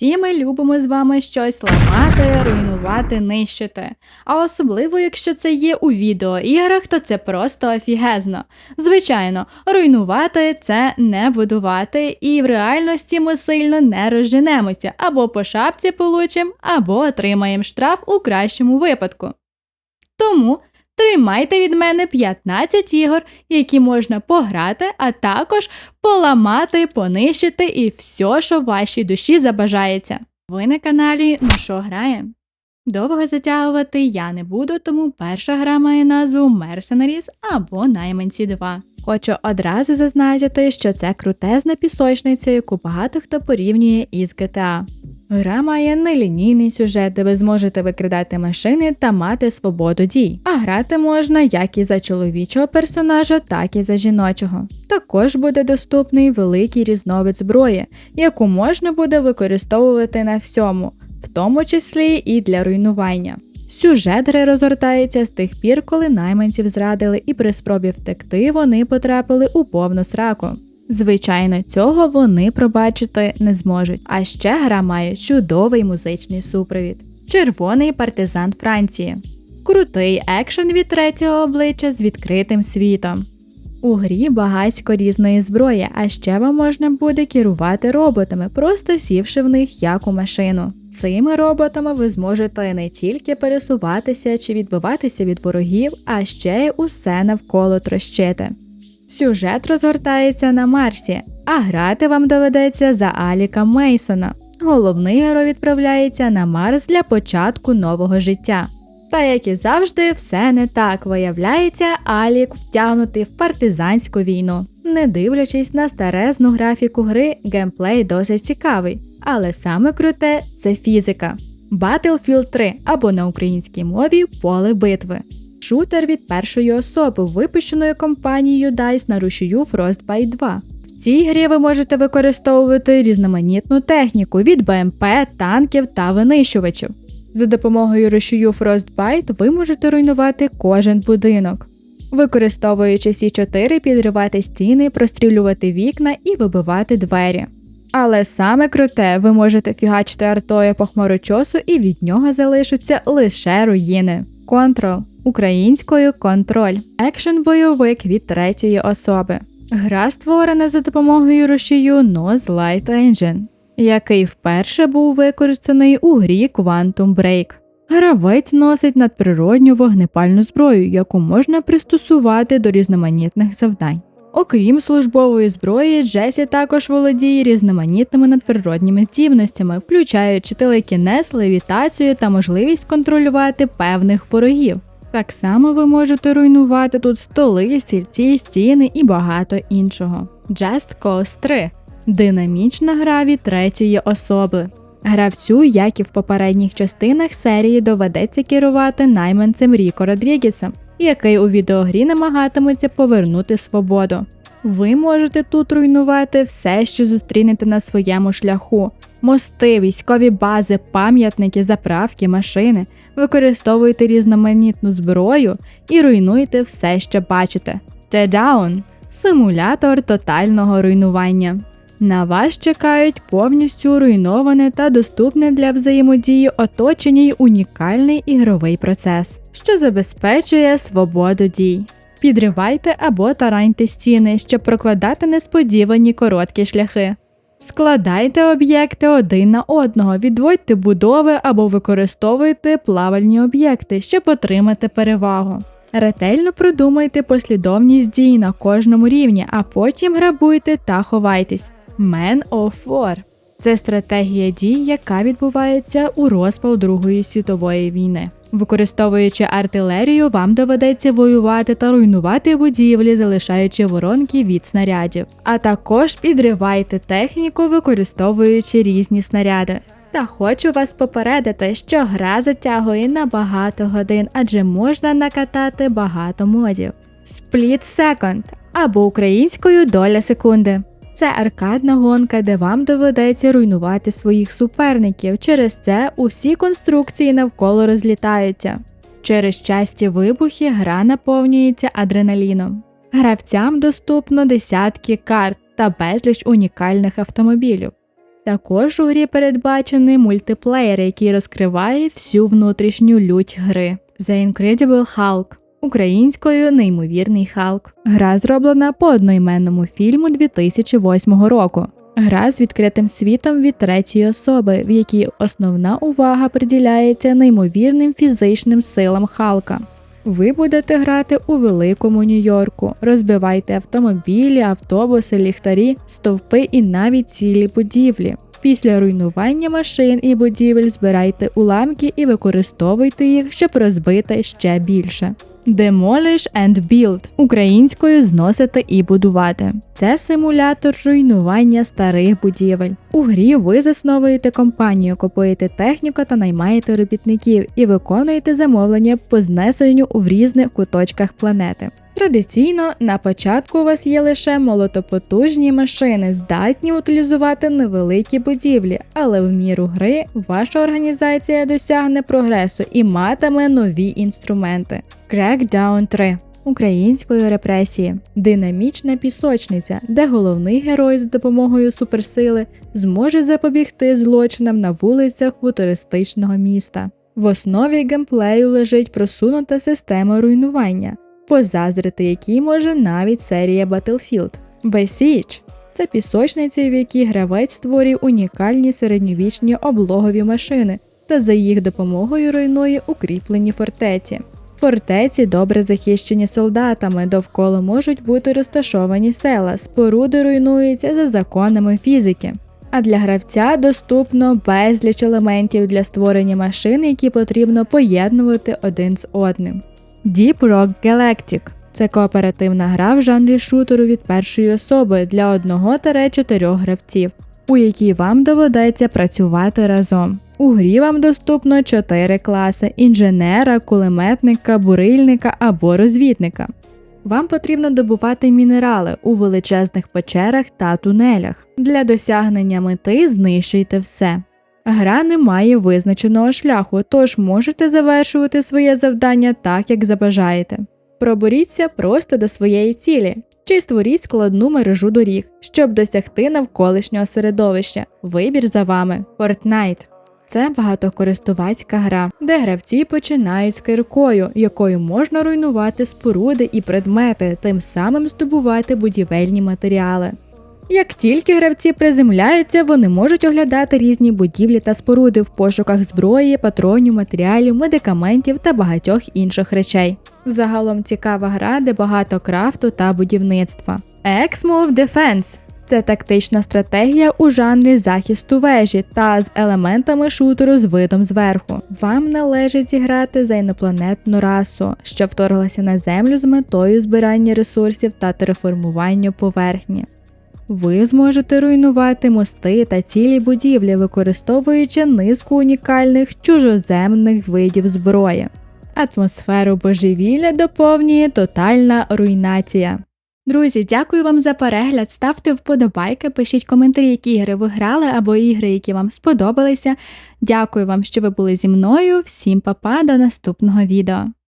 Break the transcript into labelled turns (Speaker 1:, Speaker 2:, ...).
Speaker 1: Всі ми любимо з вами щось ламати, руйнувати, нищити. А особливо, якщо це є у відеоіграх, то це просто офігезно. Звичайно, руйнувати це не будувати, і в реальності ми сильно не розженемося, або по шапці получимо, або отримаємо штраф у кращому випадку. Тому тримайте від мене 15 ігор, які можна пограти, а також поламати, понищити і все, що вашій душі забажається. Ви на каналі Ну що грає? Довго затягувати я не буду, тому перша гра має назву Mercenaries або Найманці 2. Хочу одразу зазначити, що це крутезна пісочниця, яку багато хто порівнює із GTA. Гра має нелінійний сюжет, де ви зможете викрадати машини та мати свободу дій. А грати можна як і за чоловічого персонажа, так і за жіночого. Також буде доступний великий різновид зброї, яку можна буде використовувати на всьому, в тому числі і для руйнування. Сюжет гри розгортається з тих пір, коли найманців зрадили, і при спробі втекти вони потрапили у повну сраку. Звичайно, цього вони пробачити не зможуть. А ще гра має чудовий музичний супровід. Червоний партизан Франції. Крутий екшен від третього обличчя з відкритим світом. У грі багатько різної зброї, а ще вам можна буде керувати роботами, просто сівши в них як у машину. Цими роботами ви зможете не тільки пересуватися чи відбиватися від ворогів, а ще й усе навколо трощити. Сюжет розгортається на Марсі, а грати вам доведеться за Аліка Мейсона. Головний герой відправляється на Марс для початку нового життя. Та як і завжди, все не так виявляється, Алік втягнутий в партизанську війну. Не дивлячись на старезну графіку гри, геймплей досить цікавий, але саме круте це фізика. Battlefield 3 або на українській мові поле битви. Шутер від першої особи, випущеної компанією DICE на рушію Frostbite 2. В цій грі ви можете використовувати різноманітну техніку від БМП, танків та винищувачів. За допомогою рушію Frostbite ви можете руйнувати кожен будинок. Використовуючи сі 4 підривати стіни, прострілювати вікна і вибивати двері. Але саме круте, ви можете фігачити артою по хмарочосу і від нього залишаться лише руїни. Control українською контроль. Екшен бойовик від третьої особи. Гра створена за допомогою рушію Nose Light Engine, який вперше був використаний у грі Quantum Break. Гравець носить надприродню вогнепальну зброю, яку можна пристосувати до різноманітних завдань. Окрім службової зброї, Джесі також володіє різноманітними надприродніми здібностями, включаючи телекінез, левітацію та можливість контролювати певних ворогів. Так само ви можете руйнувати тут столи, стільці, стіни і багато іншого. Just Cause 3 динамічна гра від третьої особи. Гравцю, як і в попередніх частинах серії, доведеться керувати найманцем Ріко Родрігісом, який у відеогрі намагатиметься повернути свободу. Ви можете тут руйнувати все, що зустрінете на своєму шляху: мости, військові бази, пам'ятники, заправки, машини. Використовуйте різноманітну зброю і руйнуйте все, що бачите. T-Down – симулятор тотального руйнування. На вас чекають повністю руйноване та доступне для взаємодії оточення й унікальний ігровий процес, що забезпечує свободу дій. Підривайте або тараньте стіни, щоб прокладати несподівані короткі шляхи. Складайте об'єкти один на одного, відводьте будови або використовуйте плавальні об'єкти, щоб отримати перевагу. Ретельно продумайте послідовність дій на кожному рівні, а потім грабуйте та ховайтесь. Man of War – це стратегія дій, яка відбувається у розпал Другої світової війни. Використовуючи артилерію, вам доведеться воювати та руйнувати будівлі, залишаючи воронки від снарядів. А також підривайте техніку, використовуючи різні снаряди. Та хочу вас попередити, що гра затягує на багато годин, адже можна накатати багато модів. Split Second або українською доля секунди. Це аркадна гонка, де вам доведеться руйнувати своїх суперників. Через це усі конструкції навколо розлітаються. Через часті вибухи гра наповнюється адреналіном. Гравцям доступно десятки карт та безліч унікальних автомобілів. Також у грі передбачений мультиплеєр, який розкриває всю внутрішню лють гри. The Incredible Hulk. Українською неймовірний Халк. Гра зроблена по одноіменному фільму 2008 року. Гра з відкритим світом від третьої особи, в якій основна увага приділяється неймовірним фізичним силам Халка. Ви будете грати у великому Нью-Йорку, розбивайте автомобілі, автобуси, ліхтарі, стовпи і навіть цілі будівлі. Після руйнування машин і будівель збирайте уламки і використовуйте їх, щоб розбити ще більше. Demolish and Build українською зносити і будувати. Це симулятор руйнування старих будівель. У грі ви засновуєте компанію, купуєте техніку та наймаєте робітників і виконуєте замовлення по знесенню в різних куточках планети. Традиційно на початку у вас є лише молотопотужні машини, здатні утилізувати невеликі будівлі, але в міру гри ваша організація досягне прогресу і матиме нові інструменти. Crackdown 3 Української репресії динамічна пісочниця, де головний герой з допомогою суперсили зможе запобігти злочинам на вулицях футуристичного міста. В основі геймплею лежить просунута система руйнування, позазрити якій може навіть серія Battlefield. Besiege – це пісочниці, в якій гравець створює унікальні середньовічні облогові машини та за їх допомогою руйнує укріплені фортеці. Фортеці добре захищені солдатами, довкола можуть бути розташовані села, споруди руйнуються за законами фізики. А для гравця доступно безліч елементів для створення машин, які потрібно поєднувати один з одним. Deep Rock Galactic це кооперативна гра в жанрі шутеру від першої особи для 1-4 гравців, у якій вам доведеться працювати разом. У грі вам доступно 4 класи інженера, кулеметника, бурильника або розвідника. Вам потрібно добувати мінерали у величезних печерах та тунелях. Для досягнення мети знищуйте все. Гра не має визначеного шляху, тож можете завершувати своє завдання так, як забажаєте. Проборіться просто до своєї цілі, чи створіть складну мережу доріг, щоб досягти навколишнього середовища. Вибір за вами Fortnite. Це багатокористувацька гра, де гравці починають з киркою, якою можна руйнувати споруди і предмети, тим самим здобувати будівельні матеріали. Як тільки гравці приземляються, вони можуть оглядати різні будівлі та споруди в пошуках зброї, патронів, матеріалів, медикаментів та багатьох інших речей. Взагалом цікава гра, де багато крафту та будівництва. Exmo of Defense це тактична стратегія у жанрі захисту вежі та з елементами шутеру з видом зверху. Вам належить зіграти за інопланетну расу, що вторглася на землю з метою збирання ресурсів та тереформування поверхні. Ви зможете руйнувати мости та цілі будівлі, використовуючи низку унікальних чужоземних видів зброї. Атмосферу божевілля доповнює тотальна руйнація. Друзі, дякую вам за перегляд. Ставте вподобайки, пишіть коментарі, які ігри ви грали або ігри, які вам сподобалися. Дякую вам, що ви були зі мною. Всім па-па, до наступного відео.